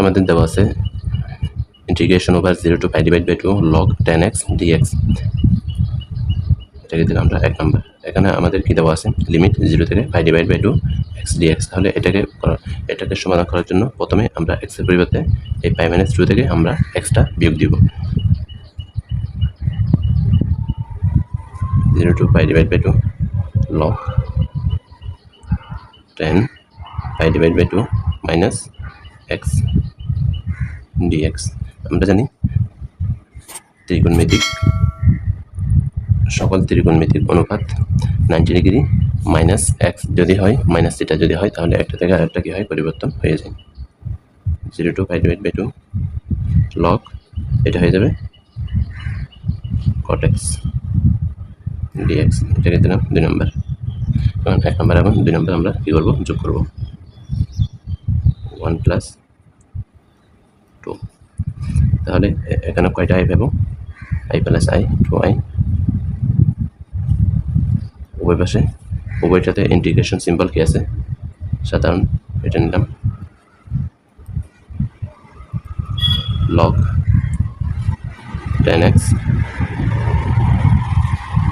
আমাদের দেওয়া আছে। Integration over zero to pi divide by two log tan x dx এটাকে দিলাম আমরা এক নম্বর এখানে আমাদের কী দেওয়া আছে? লিমিট জিরো থেকে pi divide by two x dx তাহলে এটাকে এটাকে সমাধান করার জন্য প্রথমে আমরা এক্সের পরিবর্তে এই পাই মাইনাস টু থেকে আমরা এক্সটা বিয়োগ দিব। Zero to pi divide by two log tan pi divide by two minus x dx আমরা জানি ত্রিকোণমিতিক, সকল ত্রিকোণমিতিক অনুপাত নাইনটি ডিগ্রি মাইনাস এক্স যদি হয় মাইনাস থিটা যদি হয়, তাহলে একটা থেকে আরেকটা কী হয়? পরিবর্তন হয়ে যায়। Zero to five divide by two log এটা হয়ে যাবে কটেক্স ডিএক্স এটাকে দিলাম দুই নম্বর। কারণ এক নম্বর এবং দুই নম্বর আমরা কী করব? যোগ করব। ওয়ান প্লাস টু তাহলে এখানে কয়টা আই পাবো? I plus I two I উভয় পাশে। উভয়টাতে ইন্টিগ্রেশন সিম্বল কি আছে? সাধারণ, এটা নিলাম। Tan x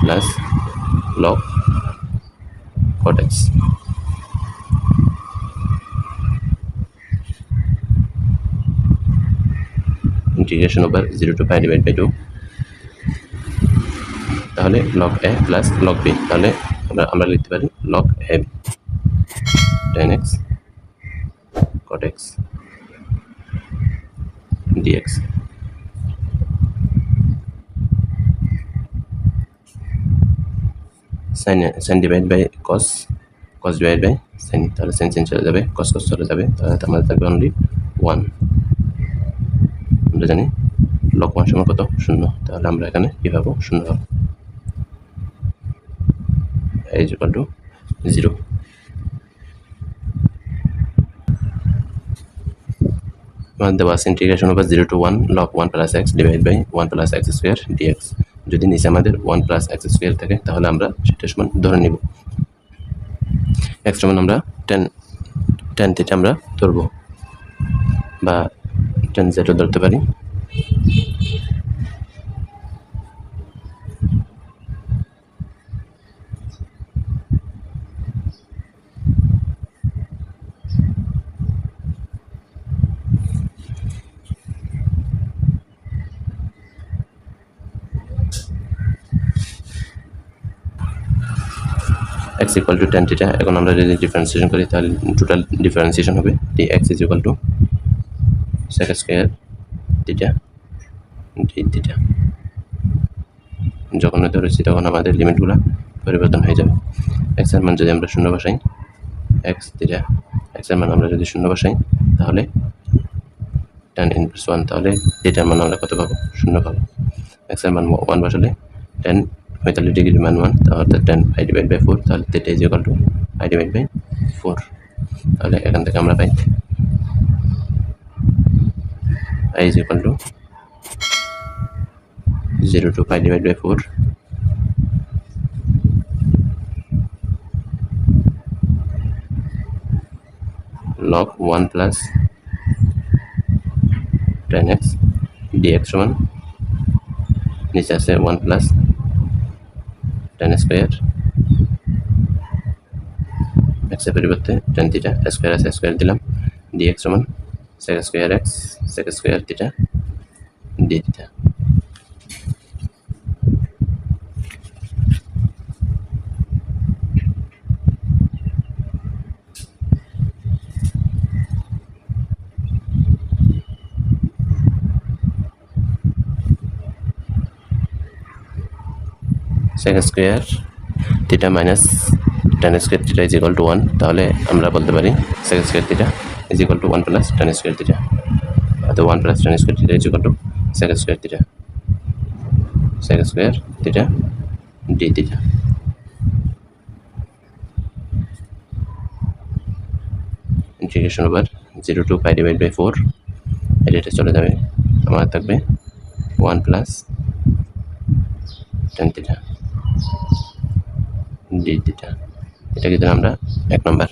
plus log cot x integration over 0 to pi divided by 2 তাহলে log a plus log b তাহলে আমরা আমরা লিখতে পারি log a tan x cot x dx sin sin divide by cos cos divide by sin তাহলে sin sin চলে যাবে cos cos চলে যাবে তাহলে আমাদের থাকবে অনলি আমরা জানি লক সমান কত? শূন্য। তাহলে আমরা এখানে কী পাবো? শূন্য পাবো। ইজ টু জিরো দেওয়া আছে integration over zero to one log one plus x divide by one plus x square dx যদি নিচে আমাদের ওয়ান প্লাস এক্স স্কোয়ার থাকে, তাহলে আমরা সেটা সমান ধরে নিব। এক্স সমান আমরা টেন টেন থেকে আমরা ধরবো। বা টেন জেডও ধরতে পারি। X equal to tan theta এখন আমরা যদি ডিফারেন্সিয়েশন করি, তাহলে টোটাল ডিফারেন্সিয়েশন হবে। D x is equal to sec square theta d theta যখন ধরেছি তখন আমাদের লিমিটগুলো পরিবর্তন হয়ে যাবে এক্সের মান যদি আমরা শূন্য বসাই এক্স থিটা এক্সের মান আমরা যদি শূন্য বসাই তাহলে টেন ইনভার্স ওয়ান তাহলে থিটার মান আমরা কত পাবো শূন্য পাবো এক্সের মান ওয়ান বসালে টেন পঁয়তাল্লিশ ডিগ্রি মান ওয়ান অর্থাৎ tan I divide by four তাহলে theta is equal to I divide by four তাহলে এখান থেকে আমরা পাই I is equal to zero to pi divide by four log 1 plus 10x dx সমান নিচে আছে 1 প্লাস টেন স্কোয়ার এক্সের পরিবর্তে টেন থিটা স্কোয়ার আছে স্কোয়ার দিলাম ডিএক্স সমান sec square x sec square theta d theta sec square theta minus tan square theta is equal to one তাহলে আমরা বলতে পারি sec square theta is equal to one plus tan square theta অর্থাৎ one plus tan square theta is equal to sec square theta sec square theta d theta integration over zero to pi divide by four এটা চলে যাবে। আমার থাকবে one plus tan theta d theta এটাকে দিলাম আমরা এক নম্বর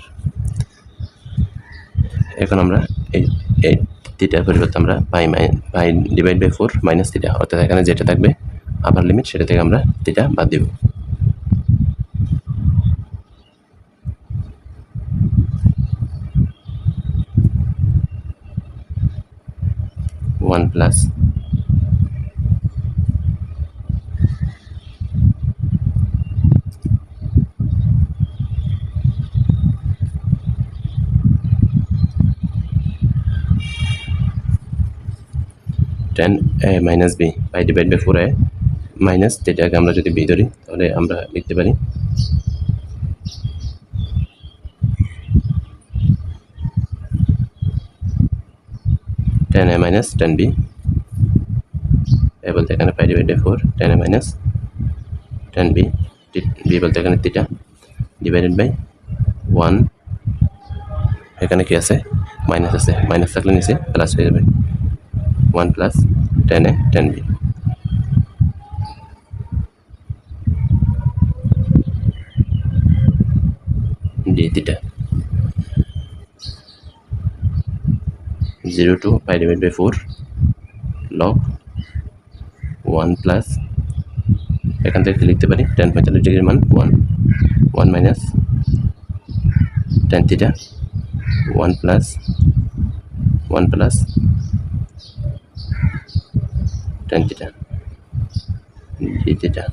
এখন আমরা এই এই থিটার পরিবর্তে আমরা পাই মাই pi divide by four minus theta অর্থাৎ এখানে যেটা থাকবে আপার লিমিট সেটা থেকে আমরা থিটা বাদ দেব। One plus tan A minus B by divide by four A minus যেটাকে আমরা যদি বি ধরি, তাহলে আমরা লিখতে পারি tan A minus tan B A বলতে এখানে pi divide by four tan A minus tan B B বলতে এখানে তিটা ডিভাইডেড বাই ওয়ান এখানে কি আছে? মাইনাস আছে মাইনাস থাকলে নিচে প্লাস হয়ে যাবে। One plus tan A tan B. D, theta. Zero to pi divide by four, log one plus, এখান থেকে লিখতে পারি? টেন পঁয়তাল্লিশ ডিগ্রির মান one one minus tan theta, one plus one plus d theta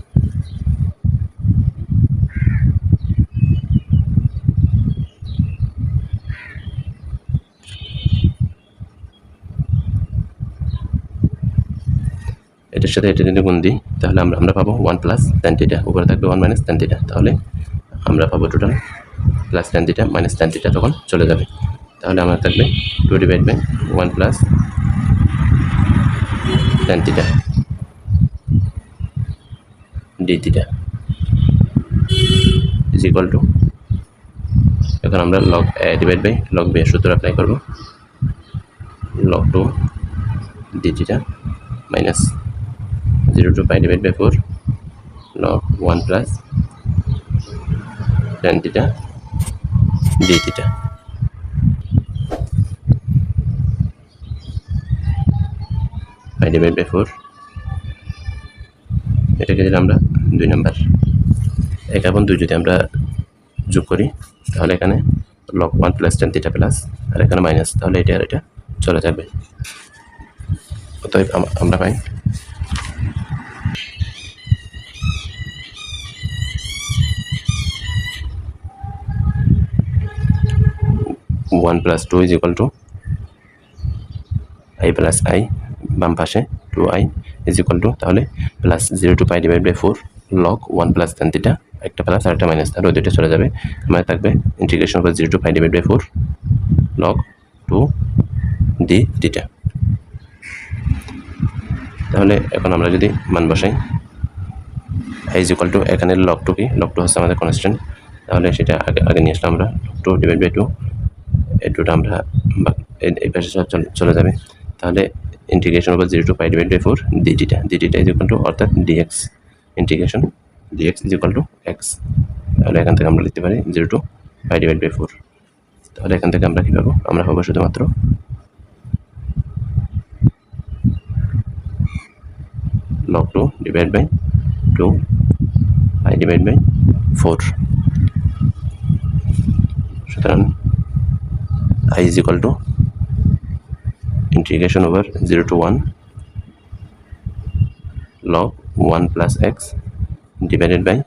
এটার সাথে এটা যদি গুণ দিই, তাহলে আমরা আমরা পাবো ওয়ান প্লাস টেন থিটা উপরে থাকবে ওয়ান মাইনাস টেন থিটা তাহলে আমরা পাবো total plus tan theta minus tan theta তখন চলে যাবে। তাহলে আমার থাকবে two divide by one plus tan theta d theta is equal to. এখন আমরা log A divide by log B সূত্র অ্যাপ্লাই করব। Log two d theta minus zero to pi divide by four log one plus tan theta d theta pi divide by four এটাকে দিলে আমরা দুই number, এক এবং দুই যদি আমরা যোগ করি, তাহলে এখানে log one plus tan theta plus আর এখানে মাইনাস তাহলে এটা আর এটা চলে যাবে। অতএব আমরা পাই one plus two is equal to I plus I বাম পাশে two I is equal to তাহলে plus zero to pi divide by four log one plus tan theta একটা প্লাস আর একটা মাইনাস তাহলে ওই দুইটা চলে যাবে। আমার থাকবে integration of zero to pi divide by four log two d theta তাহলে এখন আমরা যদি মান বসাই আই ইকুয়াল টু এখানে লক টু কি? লক টু হচ্ছে আমাদের কনস্ট্যান্ট তাহলে সেটা আগে আগে নিয়ে আসলাম আমরা। Log two divide by two এই টুটা আমরা এই- পাশে চলে যাবে। তাহলে integration over zero to pi divide by four d theta d theta is equal to অর্থাৎ dx integration dx is equal to x তাহলে এখান থেকে আমরা লিখতে পারি zero to pi divide by four তাহলে এখান থেকে আমরা কী পাবো? আমরা পাবো শুধুমাত্র log two divide by two pi divide by four সুতরাং i is equal to integration over 0 to 1 log 1 plus x divided by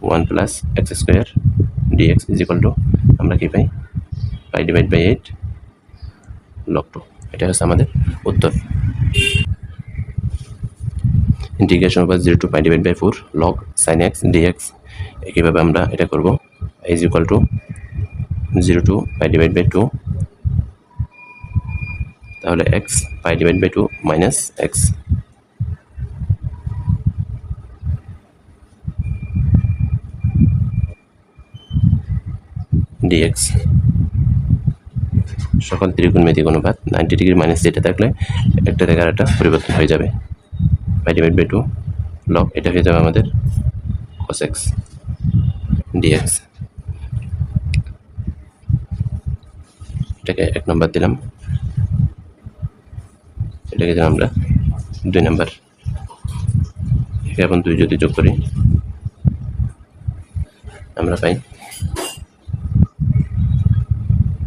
1 plus x square dx is equal to, আমরা কি পাই? Pi divide by eight log two এটা হচ্ছে আমাদের উত্তর। Integration over zero to pi divide by four log sine x dx একইভাবে আমরা এটা করব। Is equal to zero to pi divide by two তাহলে x pi divide by two minus x dx সকল ত্রিকোণমিতিক অনুপাত নাইনটি ডিগ্রি মাইনাস যেটা থাকলে একটা থেকে আরেকটা পরিবর্তন হয়ে যাবে। Pi divide by two log এটা হয়ে যাবে আমাদের cos x dx এটাকে এক নম্বর দিলাম। দিলাম আমরা দুই নাম্বার এখন দুই যদি যোগ করি আমরা পাই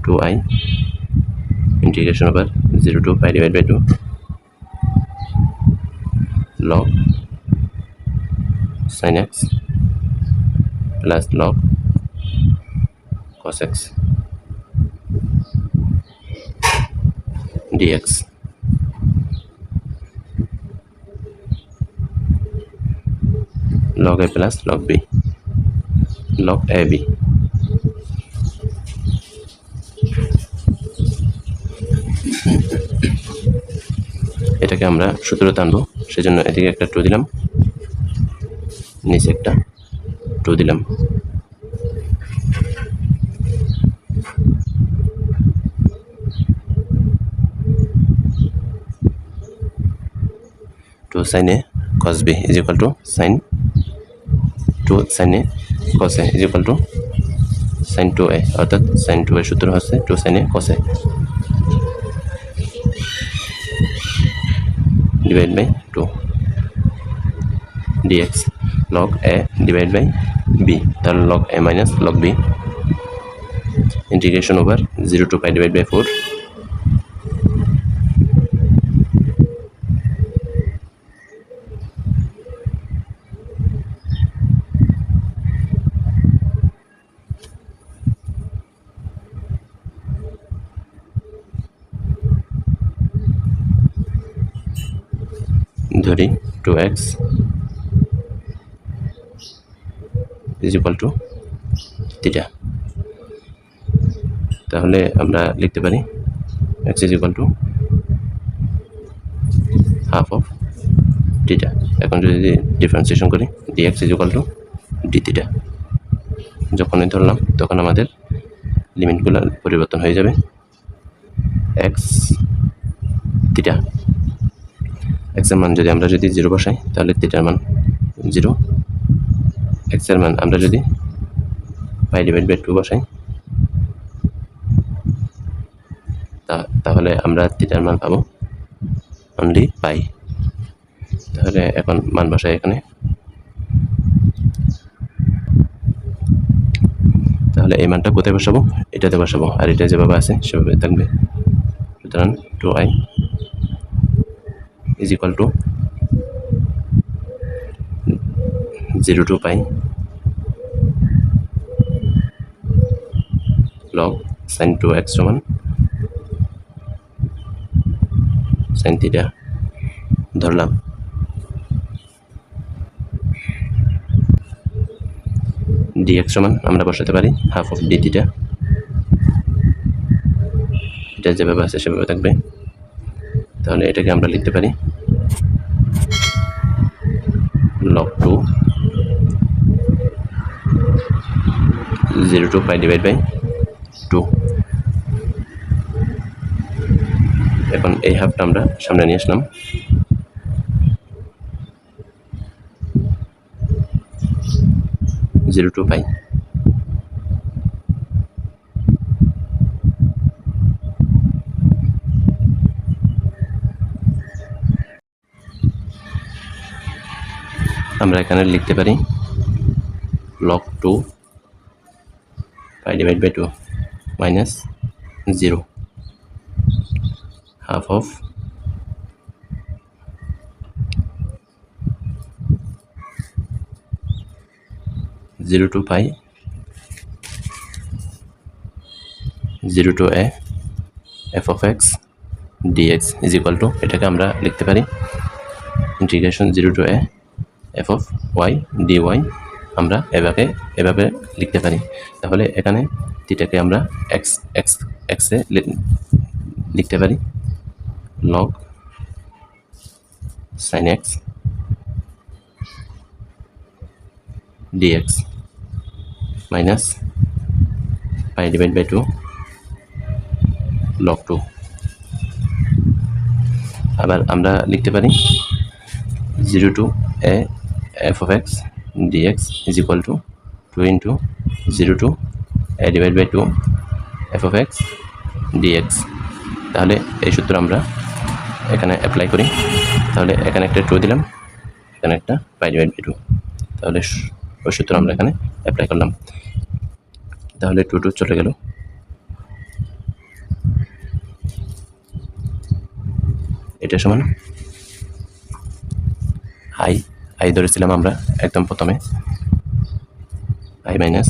two I integration over 0 to pi divided by 2 log sin x plus log cos x dx log a plus, log b. Log ab এটাকে আমরা সূত্রতে আনব সেজন্য এদিকে একটা টু দিলাম, নিচে একটা টু দিলাম। Two sine A cos B is equal to sine two sine A A is equal to sine two A অর্থাৎ সাইন টু এর সূত্র হচ্ছে two sine A cos A divided by 2 dx log a divided by b তাহলে log a minus log b integration over 0 to pi divided by 4 x is equal to theta তাহলে আমরা লিখতে পারি x is equal to half of theta এখন যদি differentiation করি x is equal to d theta যখনই ধরলাম, তখন আমাদের লিমিটগুলো পরিবর্তন হয়ে যাবে এক্স থিটা এক্সের মান যদি আমরা যদি জিরো বসাই, তাহলে থিটার মান জিরো এক্সের মান আমরা যদি পাই ডিভাইড বাই টু বসাই তাহলে আমরা থিটার মান পাবো অনলি পাই তাহলে এখন মান বসাই এখানে। তাহলে এই মানটা কোথায় বসাবো? এটাতে বসাবো, আর এটা যেভাবে আছে সেভাবে থাকবে। সুতরাং two I is equal to 0 to pi log sin 2x সমান sin থিটা ধরলাম। dx সমান আমরা বসাতে পারি হাফ অফ ডি থিটা এটা যেভাবে আছে সেভাবে থাকবে। তাহলে এটাকে আমরা লিখতে পারি log 2 0 to pi divided by 2 এখন এই হাফটা আমরা সামনে নিয়ে আসলাম। জিরো টু পাই আমরা এখানে লিখতে পারি log two pi divide by two minus zero half of zero to pi zero to A f of x dx is equal to এটাকে আমরা লিখতে পারি integration zero to A f of y d y আমরা এভাবে এভাবে লিখতে পারি। তাহলে এখানে থিটাকে আমরা এক্স এক্স এক্সে লিখতে পারি। Log sine x dx minus pi divide by two log two আবার আমরা লিখতে পারি zero to A f of x dx is equal to two into zero to A divide by two f of x dx তাহলে এই সূত্র আমরা এখানে apply করি। তাহলে এখানে একটা টু দিলাম, এখানে একটা পাই ডিভাইড বাই টু তাহলে ওই সূত্র আমরা এখানে অ্যাপ্লাই করলাম। তাহলে টু টু চলে গেল। এটা সমান আই আই ধরেছিলাম আমরা একদম প্রথমে। I minus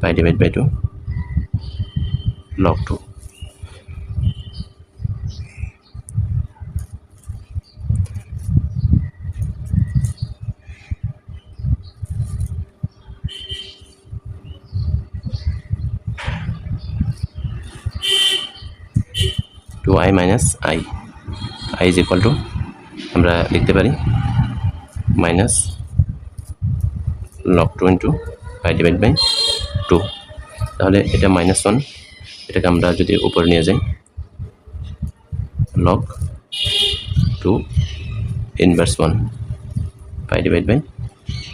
pi divide by two log two two I minus I I is equal to আমরা লিখতে পারি minus log two into pi divide by two তাহলে এটা মাইনাস ওয়ান এটাকে আমরা যদি উপরে নিয়ে যাই log two inverse one pi divide by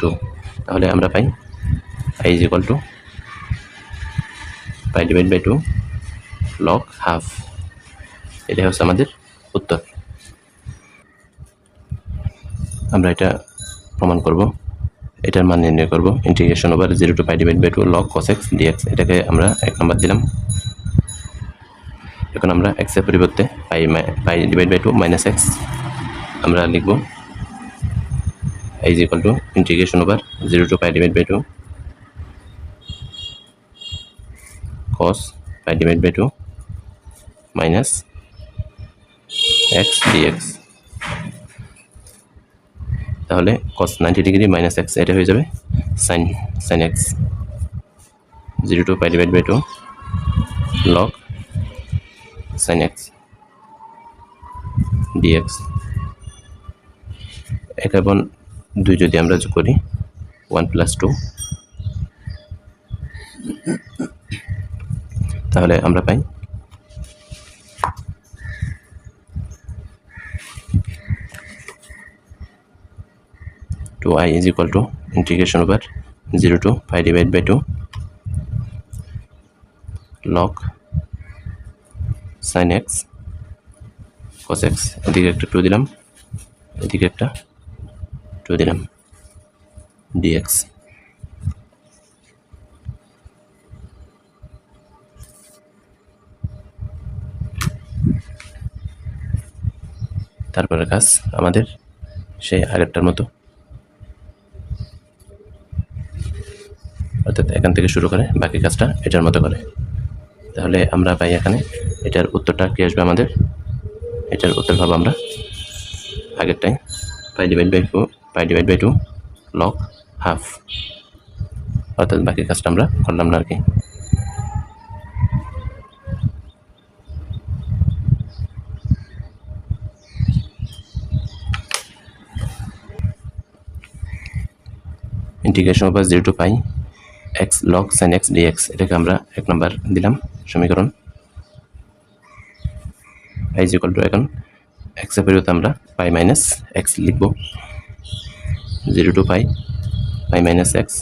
two তাহলে আমরা পাই I is equal to pi divide by two log half এটা হচ্ছে আমাদের উত্তর। আমরা এটা প্রমাণ করব। এটার মান নির্ণয় করব। Integration over zero to pi divide by two log cos x dx এটাকে আমরা এক নম্বর দিলাম। এখন আমরা এক্সের পরিবর্তে pi pi divide by two minus x আমরা লিখব is equal to integration over zero to pi divide by two cos pi divided by 2 minus x dx তাহলে cos 90 ডিগ্রি মাইনাস এক্স এটা হয়ে যাবে sine sine x zero to pi divide by two log sine x dx এক এবং দুই যদি আমরা যোগ করি ওয়ান প্লাস টু তাহলে আমরা পাই two I is equal to integration over zero to five divide by two log sine x cos x এদিকে একটা টু দিলাম, এদিকে একটা টু দিলাম ডিএক্স তারপরে কাজ আমাদের সেই আগেরটার মতো। অর্থাৎ এখান থেকে শুরু করে বাকি কাজটা এটার মতো করে। তাহলে আমরা পাই এখানে, এটার উত্তরটা কি আসবে আমাদের? এটার উত্তর ভাবো আমরা আগেরটাই। Pi divide by two pi divide by two log half অর্থাৎ বাকি কাজটা আমরা করলাম না আর কি। Integration over zero to pi x log sine x dx এটাকে আমরা এক নম্বর দিলাম সমীকরণ। আই ইকুয়াল টু এখন এক্সের পরিবর্তে আমরা পাই মাইনাস এক্স লিখব। Zero to pi pi minus x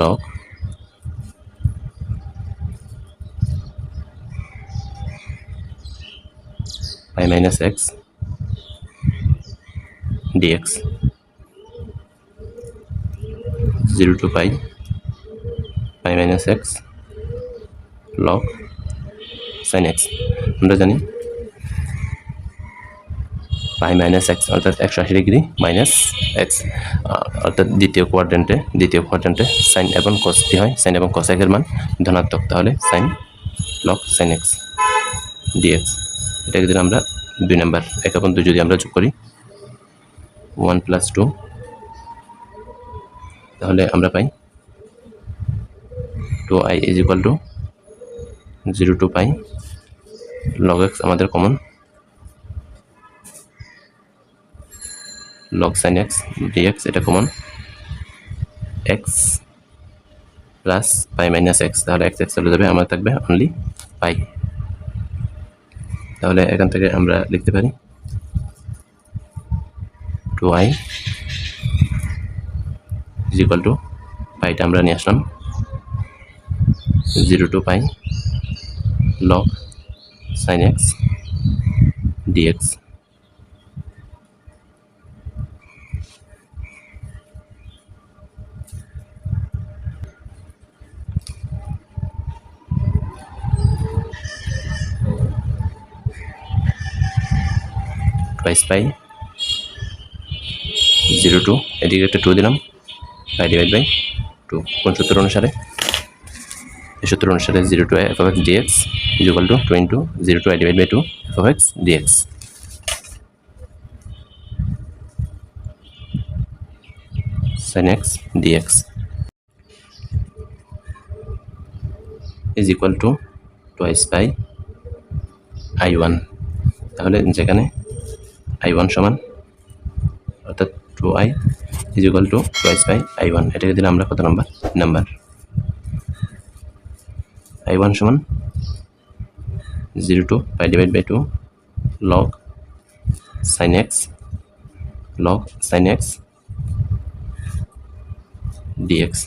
log pi minus x dx zero to pi pi minus x log sine x আমরা জানি পাই মাইনাস এক্স অর্থাৎ একশো আশি ডিগ্রি মাইনাস এক্স অর্থাৎ দ্বিতীয় কোয়াড্রেন্টে দ্বিতীয় কোয়াড্রেন্টে সাইন এবং কস কি হয়? সাইন এবং কস একের মান ধনাত্মক, তাহলে sine log sine x dx এটাকে যদি আমরা দুই নাম্বার এক এবং দুই যদি আমরা যোগ করি ওয়ান প্লাস টু তাহলে আমরা পাই two I is equal to zero to pi log x আমাদের common log sine x dx এটা common x plus pi minus x তাহলে এক্স এক্স চলে যাবে আমার থাকবে অনলি পাই তাহলে এখান থেকে আমরা লিখতে পারি two I is equal to পাইটা আমরা নিয়ে আসলাম। Zero to pi log sine x dx twice pi zero to এদিকে একটা টু দিলাম। পাই ডিভাইড বাই টু কোন সূত্র অনুসারে? এই সূত্র অনুসারে zero to f x dx equal to two into zero to I divide by two f x dx sin x dx is equal to twice by i1 তাহলে যেখানে I one সমান, অর্থাৎ two I is equal to twice by I one এটাকে দিলে আমরা? কত number? Number. I one সমান zero to pi divide by two log sine x log sine x dx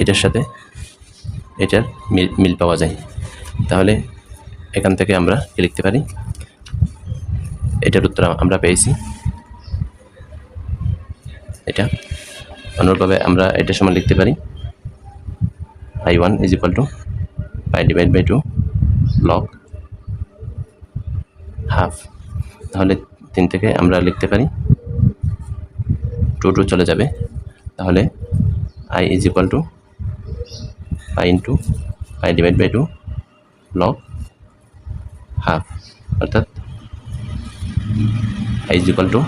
এটার সাথে এটার মিল মিল পাওয়া যায়। তাহলে এখান থেকে আমরা লিখতে পারি? এটার উত্তর আমরা পেয়েছি। এটা। অনুরূপভাবে আমরা এটার সময় লিখতে পারি। I one is equal to pi divide by two log half তাহলে তিন থেকে আমরা লিখতে পারি। টু টু চলে যাবে। তাহলে I is equal to pi into pi divide by two log half অর্থাৎ i is equal to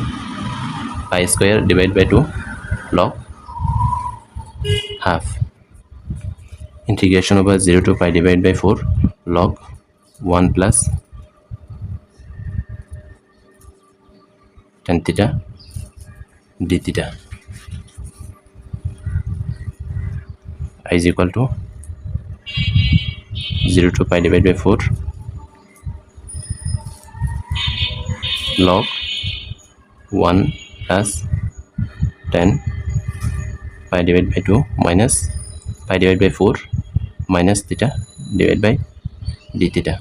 pi square divided by 2 log half integration over 0 to pi divided by 4 log 1 plus tan theta d theta i is equal to 0 to pi divided by 4 log 1 plus 10 pi divided by 2 minus pi divided by 4 minus theta divided by d theta.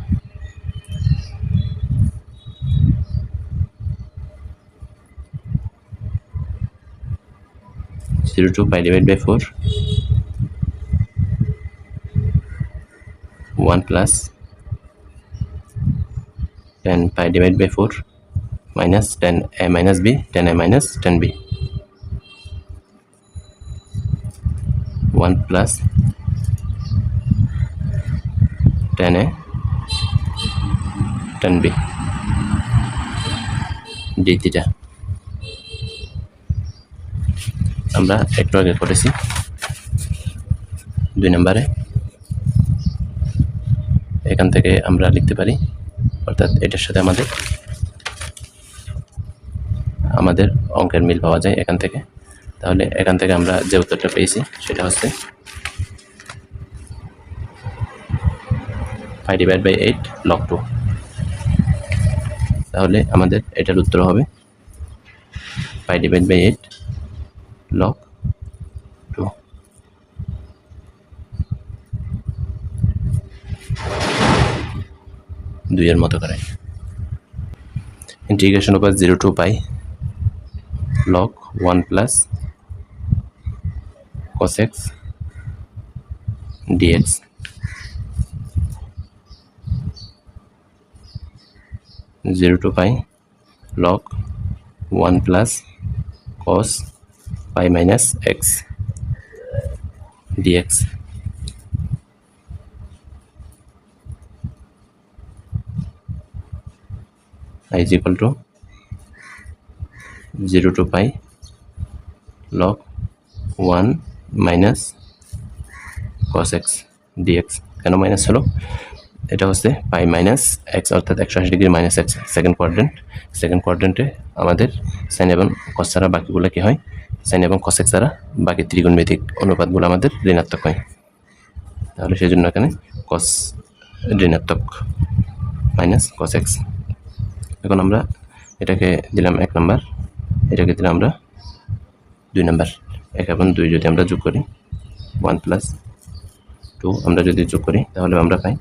Zero to pi divided by 4 1 plus 10 pi divided by 4 minus 10 a minus b 10 a minus 10 b 1 plus 10 a 10 b d theta আমরা একটু আগে করেছি। দুই নম্বরে। এখান থেকে আমরা লিখতে পারি, অর্থাৎ এটার সাথে আমাদের আমাদের অঙ্কের মিল পাওয়া যায় এখান থেকে। তাহলে এখান থেকে আমরা যে উত্তরটা পেয়েছি সেটা হচ্ছে five divide by eight log two তাহলে আমাদের এটার উত্তর হবে five divide by eight log two দুইয়ের মতো করে। Integration over zero to pi log 1 plus cos x dx zero to pi log 1 plus cos pi minus x dx is equal to 0 to pi log 1 minus cos x dx কেন minus হলো? এটা হচ্ছে pi minus x অর্থাৎ একশো আশি degree minus x second quadrant second কোয়াড্রেন্টে আমাদের sine এবং কস ছাড়া বাকিগুলো কী হয়? সাইন এবং কস এক্স ছাড়া বাকি ত্রিগুণমিতিক অনুপাতগুলো আমাদের ঋণাত্মক হয়। তাহলে সেই জন্য এখানে কস ঋণাত্মক মাইনাস কস এক্স এখন আমরা এটাকে দিলাম এক নাম্বার এটাকে দিলাম আমরা দুই নাম্বার। এক এবং দুই যদি আমরা যোগ করি ওয়ান প্লাস টু আমরা যদি যোগ করি, তাহলে আমরা পাই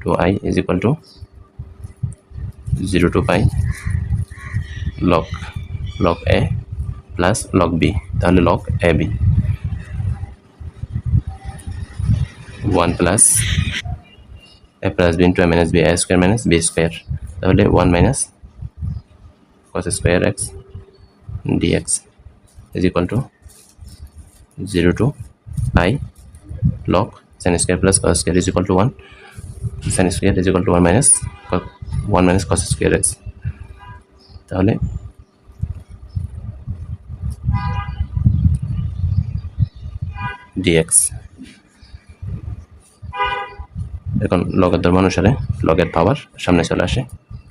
two I is equal to zero to pi log log a plus log b তাহলে log a b one plus a plus b into a minus b a square minus b square তাহলে one minus cos square x dx is equal to 0 to pi log sin square plus cos square is equal to 1 sin square is equal to 1 minus 1 minus cos square x তাহলে dx এখন লগের ধর্ম অনুসারে লগের পাওয়ার সামনে চলে আসে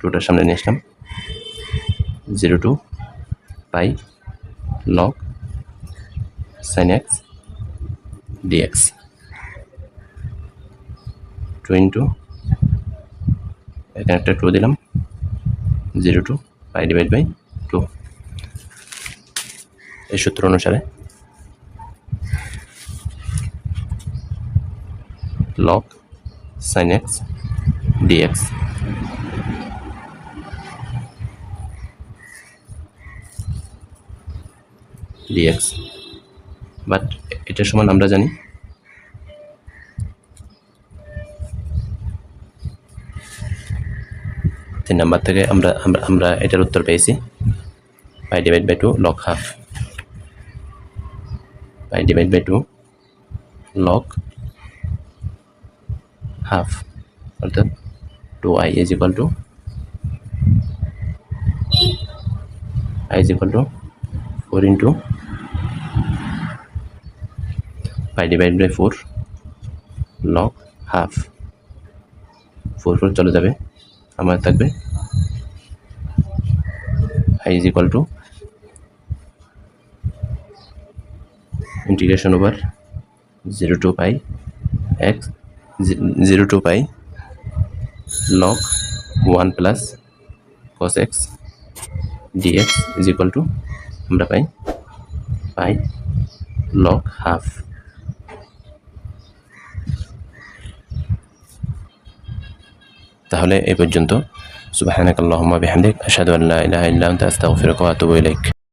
টুটার সামনে নিয়ে আসলাম zero to pi log sine x dx two into এখানে একটা টু দিলাম zero to pi divide by two এই সূত্র অনুসারে log sine x dx dx but এটার সমান আমরা জানি। তিন নাম্বার থেকে আমরা আমরা এটার উত্তর পেয়েছি। Pi divide by two log half pi divide by two log half অর্থাৎ two I is equal to I is equal to four into pi divide by four log half four four চলে যাবে। আমার থাকবে I is equal to integration over zero to pi x zero to pi log one plus cos x dx is equal to আমরা পাই pi log half তাহলে এ পর্যন্ত। সুবহানাকাল্লাহুম্মা বিহামদিক আশহাদু আল্লা ইলাহা ইল্লা আনতা আস্তাগফিরুকা ওয়া আতুবু ইলাইক।